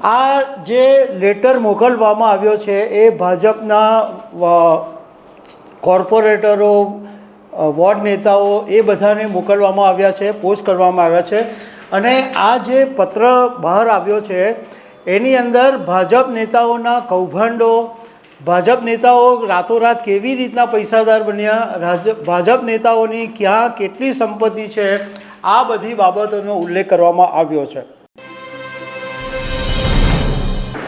આ જે લેટર મોકલવામાં આવ્યો છે એ ભાજપના કોર્પોરેટરો વોર્ડ નેતાઓ એ બધાને મોકલવામાં આવ્યા છે, પોસ્ટ કરવામાં આવ્યા છે. અને આ જે પત્ર બહાર આવ્યો છે, એની અંદર ભાજપ નેતાઓના કૌભાંડો, ભાજપ નેતાઓ રાતોરાત કેવી રીતના પૈસાદાર બન્યા ભાજપ નેતાઓની ક્યાં કેટલી સંપત્તિ છે, આ બધી બાબતોનો ઉલ્લેખ કરવામાં આવ્યો છે.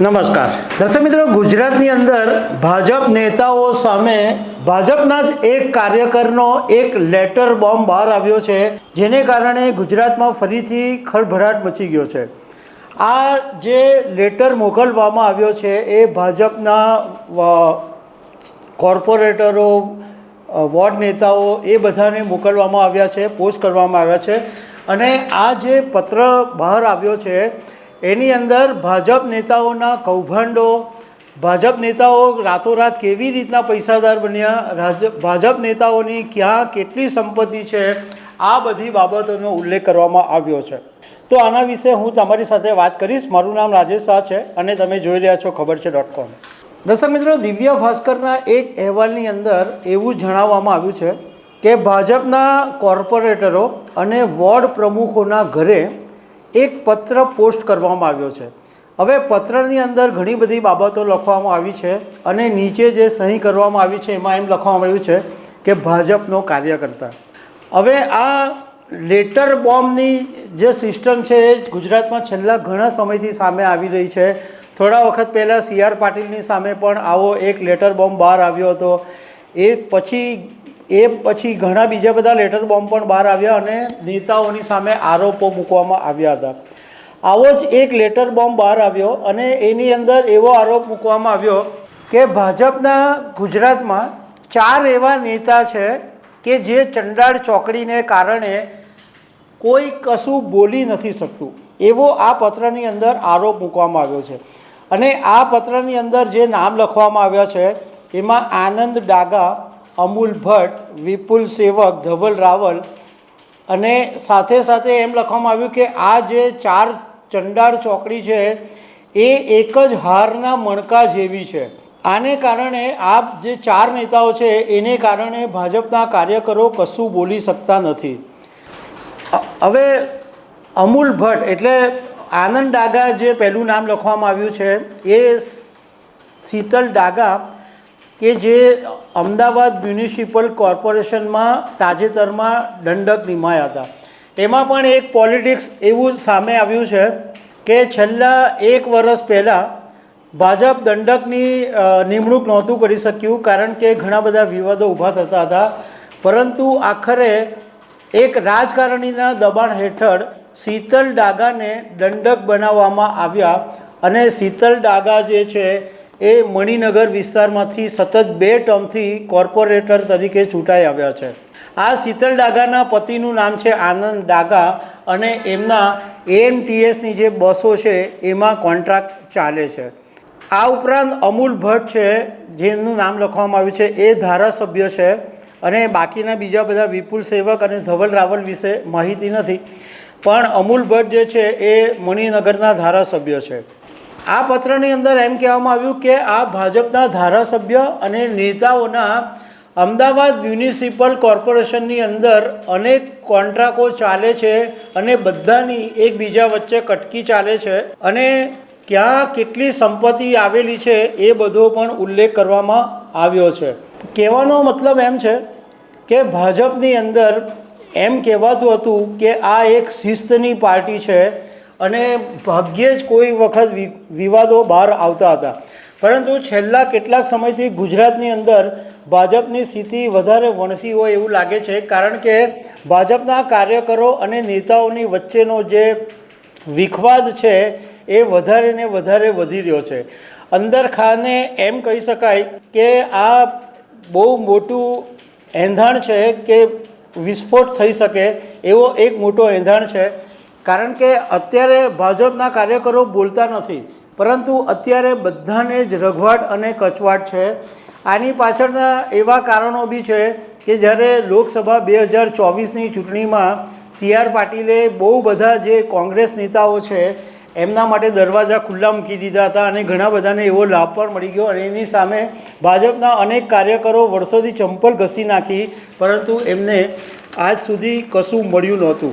નમસ્કાર. દર્શક મિત્રો, ગુજરાતની અંદર ભાજપ નેતાઓ સામે ભાજપના જ એક કાર્યકરનો એક લેટર બોમ્બ બહાર આવ્યો છે, જેને કારણે ગુજરાતમાં ફરીથી ખળભળાટ મચી ગયો છે. આ જે લેટર મોકલવામાં આવ્યો છે, એ ભાજપના કોર્પોરેટરો વોર્ડ નેતાઓ એ બધાને મોકલવામાં આવ્યા છે, પોસ્ટ કરવામાં આવ્યા છે. અને આ જે પત્ર બહાર આવ્યો છે એની અંદર ભાજપ નેતાઓના કૌભાંડો, ભાજપ નેતાઓ રાતોરાત કેવી રીતના પૈસાદાર બન્યા ભાજપ નેતાઓની ક્યાં કેટલી સંપત્તિ છે, આ બધી બાબતોનો ઉલ્લેખ કરવામાં આવ્યો છે. તો આના વિશે હું તમારી સાથે વાત કરીશ. મારું નામ રાજેશ શાહ છે અને તમે જોઈ રહ્યા છો ખબર છે ડોટ કોમ. દર્શક મિત્રો, દિવ્ય ભાસ્કરના એક અહેવાલની અંદર એવું જણાવવામાં આવ્યું છે કે ભાજપના કોર્પોરેટરો અને વોર્ડ પ્રમુખોના ઘરે એક પત્ર પોસ્ટ કરવામાં આવ્યો છે. હવે પત્રની અંદર ઘણી બધી બાબતો લખવામાં આવી છે અને નીચે જે સહી કરવામાં આવી છે એમાં એમ લખવામાં આવ્યું છે કે ભાજપનો કાર્યકર્તા. હવે આ લેટર બોમ્બની જે સિસ્ટમ છે એ ગુજરાતમાં છેલ્લા ઘણા સમયથી સામે આવી રહી છે. થોડા વખત પહેલાં સી આર પાટીલની સામે પણ આવો એક લેટર બોમ્બ બહાર આવ્યો હતો. એ પછી એ પછી ઘણા બીજા બધા લેટર બોમ્બ પણ બહાર આવ્યા અને નેતાઓની સામે આરોપો મૂકવામાં આવ્યા હતા. આવો જ એક લેટર બોમ્બ બહાર આવ્યો અને એની અંદર એવો આરોપ મૂકવામાં આવ્યો કે ભાજપના ગુજરાતમાં ચાર એવા નેતા છે કે જે ચંડાળ ચોકડીને કારણે કોઈ કશું બોલી નથી શકતું. એવો આ પત્રની અંદર આરોપ મૂકવામાં આવ્યો છે. અને આ પત્રની અંદર જે નામ લખવામાં આવ્યા છે, એમાં આનંદ ડાગા અમૂલ ભટ્ટ, વિપુલ સેવક, ધવલ રાવલ અને સાથે સાથે એમ લખવામાં આવ્યું કે આ જે ચાર ચંડાળ ચોકડી છે, એ એક જ હારના મણકા જેવી છે. આને કારણે આ જે ચાર નેતાઓ છે, એને કારણે ભાજપના કાર્યકરો કશું બોલી શકતા નથી. હવે અમૂલ ભટ્ટ એટલે આનંદ ડાગા જે પહેલું નામ લખવામાં આવ્યું છે, એ શીતલ ડાગા કે જે અમદાવાદ મ્યુનિસિપલ કોર્પોરેશનમાં તાજેતરમાં દંડક નિમાયા હતા. એમાં પણ એક પોલિટિક્સ એવું સામે આવ્યું છે કે છેલ્લા એક વર્ષ પહેલાં ભાજપ દંડકની નિમણૂક નહોતું કરી શક્યું કારણ કે ઘણા બધા વિવાદો ઊભા થતા હતા. પરંતુ આખરે એક રાજકારણીના દબાણ હેઠળ શીતલ ડાગાને દંડક બનાવવામાં આવ્યા અને શીતલ ડાગા જે છે એ મણિનગર વિસ્તારમાંથી સતત બે ટર્મથી કોર્પોરેટર તરીકે ચૂંટાઈ આવ્યા છે. આ શીતલ ડાગાના પતિનું નામ છે આનંદ ડાગા અને એમના એએમટીએસની જે બસો છે એમાં કોન્ટ્રાક્ટ ચાલે છે. આ ઉપરાંત અમૂલ ભટ્ટ છે જેમનું નામ લખવામાં આવ્યું છે, એ ધારાસભ્ય છે અને બાકીના બીજા બધા વિપુલ સેવક અને ધવલ રાવલ વિશે માહિતી નથી. પણ અમૂલ ભટ્ટ જે છે એ મણિનગરના ધારાસભ્ય છે. આ પત્રની અંદર એમ કહેવામાં આવ્યું કે આ ભાજપના ધારાસભ્ય અને નેતાઓના અમદાવાદ મ્યુનિસિપલ કોર્પોરેશનની અંદર અનેક કોન્ટ્રાકો ચાલે છે અને બધાની એકબીજા વચ્ચે કટકી ચાલે છે અને ક્યાં કેટલી સંપત્તિ આવેલી છે એ બધો પણ ઉલ્લેખ કરવામાં આવ્યો છે. કહેવાનો મતલબ એમ છે કે ભાજપની અંદર એમ કહેવાતું હતું કે આ એક શિસ્તની પાર્ટી છે અને ભાગ્યે જ કોઈ વખત વિવાદો બહાર આવતા હતા. પરંતુ છેલ્લા કેટલાક સમયથી ગુજરાતની અંદર ભાજપની સ્થિતિ વધારે વણસી હોય એવું લાગે છે, કારણ કે ભાજપના કાર્યકરો અને નેતાઓની વચ્ચેનો જે વિખવાદ છે એ વધારે ને વધારે વધી રહ્યો છે. અંદર ખાને એમ કહી શકાય કે આ બહુ મોટું એંધાણ છે કે વિસ્ફોટ થઈ શકે એવો એક મોટો એંધાણ છે. કારણ કે અત્યારે ભાજપના કાર્યકરો બોલતા નથી, પરંતુ અત્યારે બધાને જ રઘવાટ અને કચવાટ છે. આની પાછળના એવા કારણો બી છે કે જ્યારે લોકસભા બે હજાર ચોવીસની ચૂંટણીમાં સી આર પાટીલે બહુ બધા જે કોંગ્રેસ નેતાઓ છે, એમના માટે દરવાજા ખુલ્લા મૂકી દીધા હતા અને ઘણા બધાને એવો લાભ પણ મળી ગયો અને એની સામે ભાજપના અનેક કાર્યકરો વર્ષોથી ચંપલ ઘસી નાખી, પરંતુ એમને આજ સુધી કશું મળ્યું નહોતું.